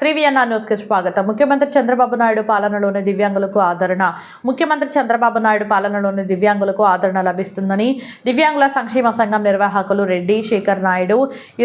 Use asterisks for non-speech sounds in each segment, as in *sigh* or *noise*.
శ్రీవియన్నా న్యూస్కి స్వాగతం. ముఖ్యమంత్రి చంద్రబాబు నాయుడు పాలనలోని దివ్యాంగులకు ఆదరణ. ముఖ్యమంత్రి చంద్రబాబు నాయుడు పాలనలోని దివ్యాంగులకు ఆదరణ లభిస్తుందని దివ్యాంగుల సంక్షేమ సంఘం నిర్వాహకులు రెడ్డి శేఖర్ నాయుడు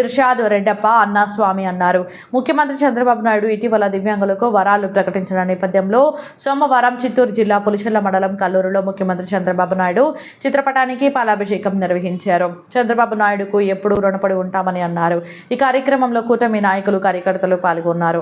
ఇర్షాద్ రెడ్డప్ప అన్నాస్వామి అన్నారు. ముఖ్యమంత్రి చంద్రబాబు నాయుడు ఇటీవల దివ్యాంగులకు వరాలు ప్రకటించిన నేపథ్యంలో సోమవారం చిత్తూరు జిల్లా పులిచెల్ల మండలం కల్లూరులో ముఖ్యమంత్రి చంద్రబాబు నాయుడు చిత్రపటానికి పాలాభిషేకం నిర్వహించారు. చంద్రబాబు నాయుడుకు ఎప్పుడూ రుణపడి ఉంటామని అన్నారు. ఈ కార్యక్రమంలో కూటమి నాయకులు కార్యకర్తలు పాల్గొన్నారు.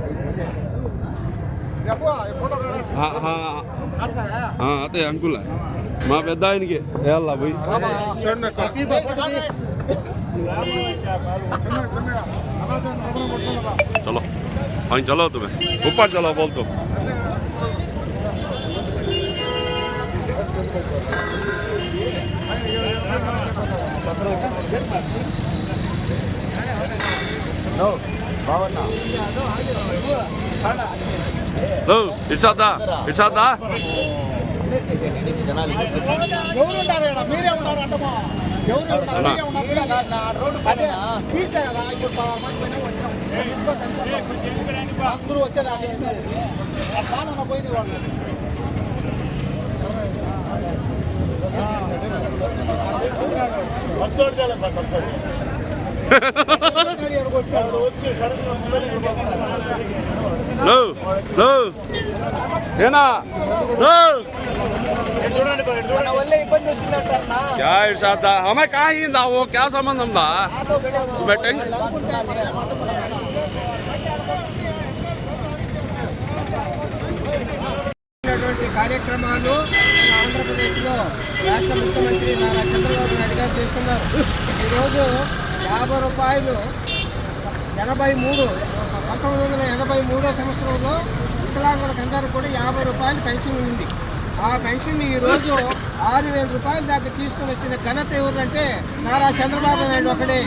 అదే అంకుల్ మా పెద్ద ఆయనకి వెళ్ళా పోయి చలో ఆయన చలో తుమ్మె ఉప్పాడు చలో బోల్తో బావన్నా ఇటు వద్దా ఇటు వద్దా అందరూ వచ్చేది ఆ పోయింది వాళ్ళు. *laughs* వచ్చి ఎడగొట్టారు? लो लो ఏనా लो మన వల్ల ఇబ్బంది వచ్చిందంటారన్నా क्या इर्षाद दा हमें कहाँ ही था वो क्या संबंध था तुम्हें टेंशन ఉన్నటువంటి కార్యక్రమాలు మన ఆంధ్రప్రదేశ్లో రాష్ట్ర ముఖ్యమంత్రి నారా చంద్రబాబు నాయుడు గారు చేస్తున్నారు ఈరోజు యాభై రూపాయలు ఎనభై మూడు పంతొమ్మిది వందల ఎనభై మూడో సంవత్సరంలో వికలాంగులకు అందరికీ కూడా యాభై రూపాయలు పెన్షన్ ఉంది. ఆ పెన్షన్ ఈరోజు ఆరు వేల రూపాయల దాకా తీసుకుని వచ్చిన ఘనత ఎవరంటే నారా చంద్రబాబు నాయుడు ఒకడే.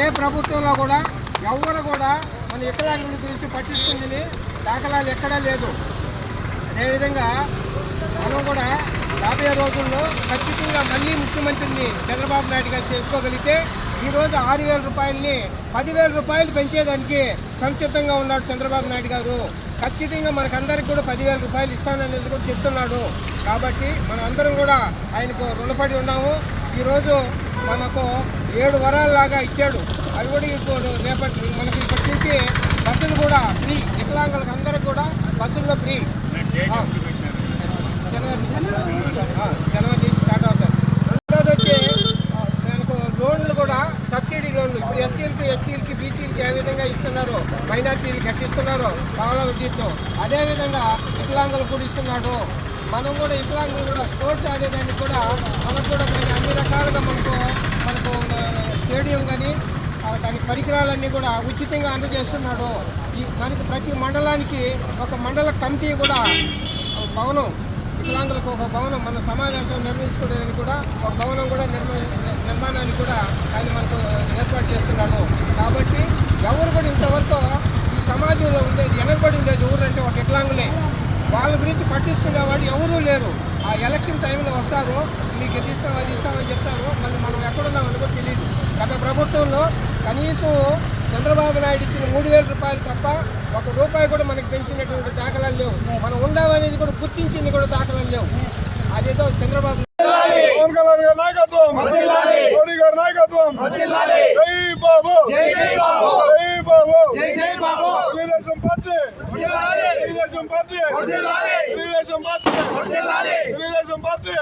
ఏ ప్రభుత్వంలో కూడా ఎవరు కూడా మన వికలాంగుల గురించి పట్టించుకుని దాఖలాలు ఎక్కడా లేదు. అదేవిధంగా మనం కూడా రాబోయే రోజుల్లో ఖచ్చితంగా మళ్ళీ ముఖ్యమంత్రిని చంద్రబాబు నాయుడు గారు చేసుకోగలిగితే ఈరోజు ఆరు వేల రూపాయలని పదివేల రూపాయలు పెంచేదానికి సంసిద్ధంగా ఉన్నాడు చంద్రబాబు నాయుడు గారు. ఖచ్చితంగా మనకందరికి కూడా పదివేల రూపాయలు ఇస్తాననేది కూడా చెప్తున్నాడు. కాబట్టి మనం అందరం కూడా ఆయనకు రుణపడి ఉన్నాము. ఈరోజు మనకు ఏడు వరాలలాగా ఇచ్చాడు. అవి కూడా ఇప్పుడు రేపటి మనకి ఇప్పటి నుంచి బస్సులు కూడా ఫ్రీ. వికలాంగులకు అందరికి కూడా బస్సుల్లో ఫ్రీ. జనవరి ఆ, జనవరి నుంచి స్టార్ట్ అవుతాయి రెండోది వచ్చి ఆ, మనకు లోన్లు కూడా సబ్సిడీ లోన్లు ఇప్పుడు ఎస్సీలకి ఎస్టీలకి బీసీలకి ఏ విధంగా ఇస్తున్నారు మైనార్టీలకి ఎట్లా ఇస్తున్నారు పావుల అదేవిధంగా వికలాంగులు కూడా ఇస్తున్నాడు. మనం కూడా వికలాంగులు కూడా స్పోర్ట్స్ ఆడేదానికి కూడా మనకు కూడా దాన్ని అన్ని రకాలుగా మనకు మనకు స్టేడియం కానీ దాని పరికరాలన్నీ కూడా ఉచితంగా అందజేస్తున్నాడు. ఈ మనకి ప్రతి మండలానికి ఒక మండల కమిటీ కూడా భవనం వికలాంగులకు ఒక భవనం మన సమావేశం నిర్వహించుకోవడానికి కూడా ఒక భవనం కూడా నిర్మ నిర్మాణానికి కూడా ఆయన మనకు ఎవరు కూడా ఇంతవరకు ఈ సమాజంలో ఉండేది వెనకబడి ఉండేది ఊరంటే ఒక వికలాంగులే. వాళ్ళ గురించి పట్టించుకునేవాడు ఎవరూ లేరు. ఆ ఎలక్షన్ టైంలో వస్తారు మీకు ఇది ఇస్తాం అది ఇస్తామని చెప్తారు. మళ్ళీ మనం ఎక్కడున్నామని కూడా తెలియదు గత ప్రభుత్వంలో కనీసం చంద్రబాబు నాయుడు ఇచ్చిన మూడు వేల రూపాయలు తప్ప ఒక రూపాయి కూడా మనకి పెంచినటువంటి దాఖలాలు లేవు. మనం ఉందామనేది కూడా గుర్తించింది కూడా దాఖలాలు లేవు. అదేదో చంద్రబాబు పవన్ కళ్యాణ్ గారి నాయకత్వం. మోడీ గారి నాయకత్వం. జై బాబు. జై బాబు. జై బాబు. జై Babu. Telugu Desam party. Telugu Desam party. Telugu Desam party. Telugu Desam party.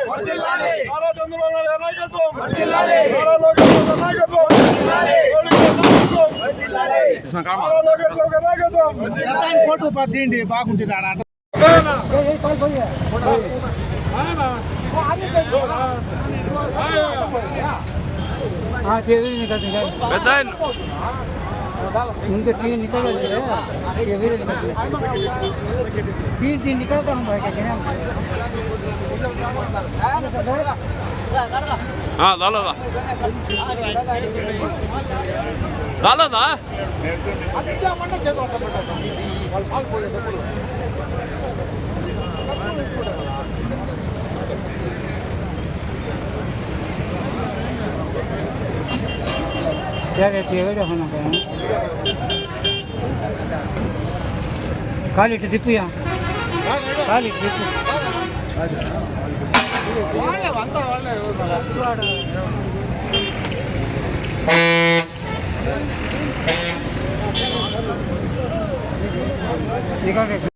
Nara Chandrababu Naidu గారి నాయకత్వం. నారా లోకేష్ గారి నాయకత్వం. నారా లోకేష్ గారి నాయకత్వం. బాగుంటుంది ఆడ. तेरे निकलते हैं बेदान उनके तीन निकल रहे हैं ये भी तीन तीन निकल कर हम भाई कहते हाँ डालो दा डालो दा मंडल ya que tiene que hacer nada cali te tipo ya cali te vale vale